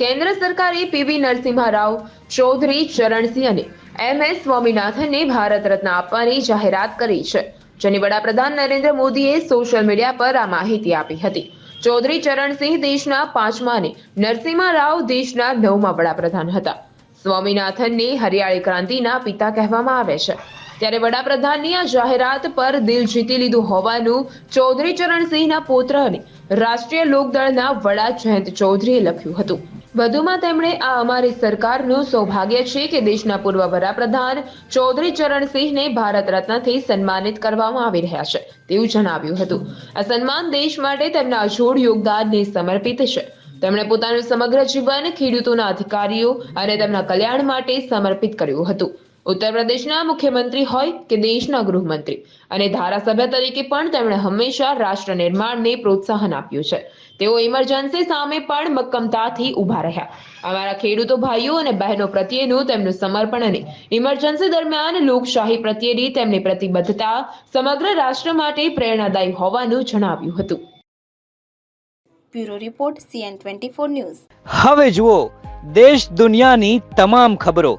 કેન્દ્ર સરકારે પીવી નરસિંહા રાવ, ચૌધરી ચરણસિંહ અને એમ એસ સ્વામીનાથનને ભારત રત્ન આપવાની જાહેરાત કરી છે, જેની વડાપ્રધાન નરેન્દ્ર મોદીએ સોશિયલ મીડિયા પર આ માહિતી આપી હતી. ચૌધરી ચરણસિંહ દેશના પાંચમા અને નરસિંહા રાવ દેશના નવમા વડાપ્રધાન હતા. સ્વામીનાથનને હરિયાળી ક્રાંતિના પિતા કહેવામાં આવે છે. ત્યારે વડાપ્રધાનની આ જાહેરાત પર દિલ જીતી લીધું હોવાનું ચૌધરી ચરણસિંહના પુત્ર અને રાષ્ટ્રીય લોકદળના વડા જયંત ચૌધરીએ લખ્યું હતું. વધુમાં તેમણે આ અમારી સરકારનું સૌભાગ્ય છે કે દેશના પૂર્વ વડાપ્રધાન ચૌધરી ચરણસિંહને ભારત રત્નથી સન્માનિત કરવામાં આવી રહ્યા છે, તેવું જણાવ્યું હતું. આ સન્માન દેશ માટે તેમના અજોડ યોગદાનને સમર્પિત છે. તેમણે પોતાનું સમગ્ર જીવન ખેડૂતોના અધિકારીઓ અને તેમના કલ્યાણ માટે સમર્પિત કર્યું હતું. ઉત્તર પ્રદેશના મુખ્યમંત્રી હોય કે દેશના ગૃહમંત્રી. અને ધારાસભ્ય તરીકે પણ તેમણે હંમેશા રાષ્ટ્ર નિર્માણને પ્રોત્સાહન આપ્યું છે. તેઓ ઇમરજન્સી સામે પણ મક્કમતાથી ઊભા રહ્યા. અમારા ખેડૂતો ભાઈઓ અને બહેનો પ્રત્યેનું તેમનું સમર્પણ અને ઇમરજન્સી દરમિયાન લોકશાહી પ્રત્યેની તેમની પ્રતિબદ્ધતા સમગ્ર રાષ્ટ્ર માટે પ્રેરણાદાયી હોવાનું જણાવ્યું હતું. Bureau report CN twenty news. હવે જુઓ દેશ દુનિયાની તમામ ખબરો.